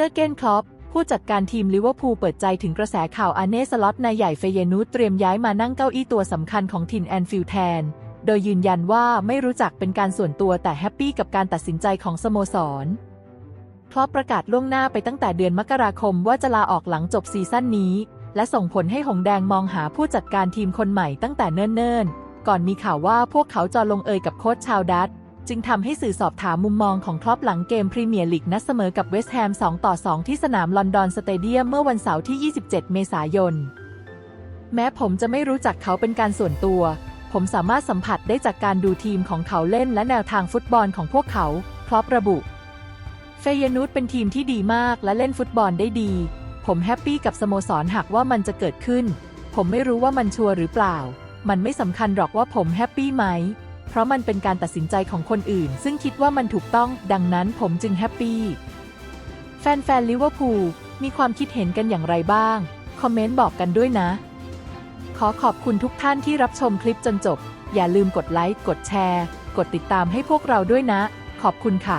เจอเกนคล็อปผู้จัดการทีมลิเวอร์พูลเปิดใจถึงกระแสข่าวอาเน่สล็อตนายใหญ่เฟเยนูตเตรียมย้ายมานั่งเก้าอี้ตัวสำคัญของทีมแอนฟิลด์แทน โดยยืนยันว่าไม่รู้จักเป็นการส่วนตัวแต่แฮปปี้กับการตัดสินใจของสโมสรคลอปประกาศล่วงหน้าไปตั้งแต่เดือนมกราคมว่าจะลาออกหลังจบซีซั่นนี้ และส่งผลให้หงแดงมองหาผู้จัดการทีมคนใหม่ตั้งแต่เนิ่นๆ ก่อนมีข่าวว่าพวกเขาจะลงเอยกับโค้ชชาวดัต จึงทำให้สื่อสอบถามมุมมองของคลอปหลังเกมพรีเมียร์ลีกนัดเสมอกับเวสต์แฮม 2 ต่อ 2 ที่สนามลอนดอนสเตเดียมเมื่อวันเสาร์ที่ 27 เมษายน แม้ผมจะไม่รู้จักเขาเป็นการส่วนตัว ผมสามารถสัมผัสได้จากการดูทีมของเขาเล่นและแนวทางฟุตบอลของพวกเขาคลอประบุ เฟยนูตเป็นทีมที่ดีมากและเล่นฟุตบอลได้ดี ผมแฮปปี้กับสโมสรหากว่ามันจะเกิดขึ้น ผมไม่รู้ว่ามันชัวร์หรือเปล่า มันไม่สำคัญหรอกว่าผมแฮปปี้ไหม เพราะมันเป็นการตัดสินใจของคนอื่น ซึ่งคิดว่ามันถูกต้องดังนั้นผมจึงแฮปปี้แฟนๆลิเวอร์พูลมีความคิดเห็นกันอย่างไรบ้าง คอมเมนต์บอกกันด้วยนะ ขอขอบคุณทุกท่านที่รับชมคลิปจนจบ อย่าลืมกดไลค์ กดแชร์ กดติดตามให้พวกเราด้วยนะ ขอบคุณค่ะ